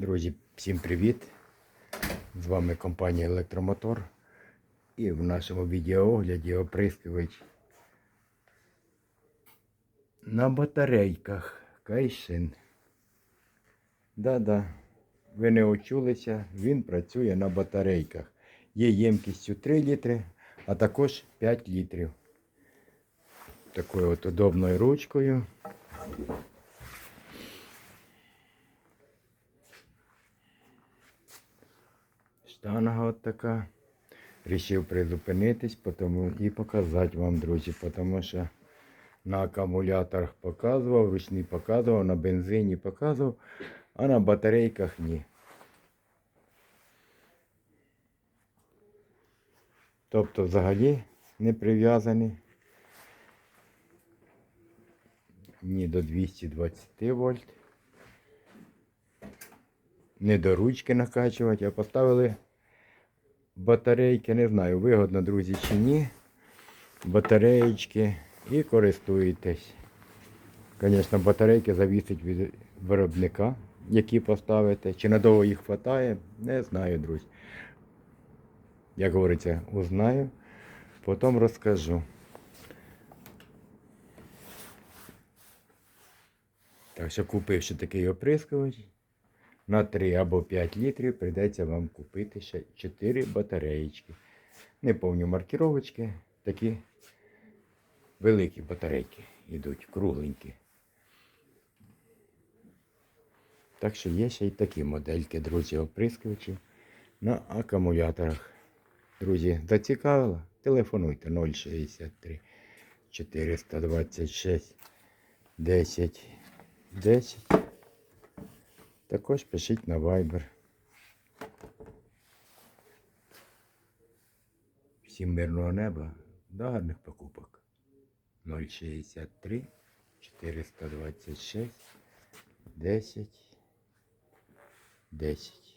Друзі, всім привіт! З вами компанія Електромотор. І в нашому відеоогляді оприскувач на батарейках Кайшин. Да-да, ви не очулися, він працює на батарейках. Є ємкістю 3 літри, а також 5 літрів. Такою от удобною ручкою. Штанга от така. Рішив призупинитись потому, і показати вам, друзі, тому що на акумуляторах показував, ручний показував, на бензині показував, а на батарейках ні. Тобто взагалі не прив'язані ні до 220 вольт. Не до ручки накачувати, а поставили батарейки, не знаю, вигодно, друзі, чи ні. Батареєчки і користуєтесь. Звісно, батарейки завісять від виробника, які поставите. Чи надовго їх вистачає, не знаю, друзі. Як говориться, узнаю, потім розкажу. Так що купивши такий оприскувач, на 3 або 5 літрів прийдеться вам купити ще 4 батареїчки. Не повні маркіровочки, такі великі батарейки йдуть, кругленькі. Так що є ще й такі модельки, друзі, оприскувачів на акумуляторах. Друзі, зацікавило? Телефонуйте 063 426 10 10. Також пишіть на Viber. Всім мирного неба, до гарних покупок. 063 426 10 10.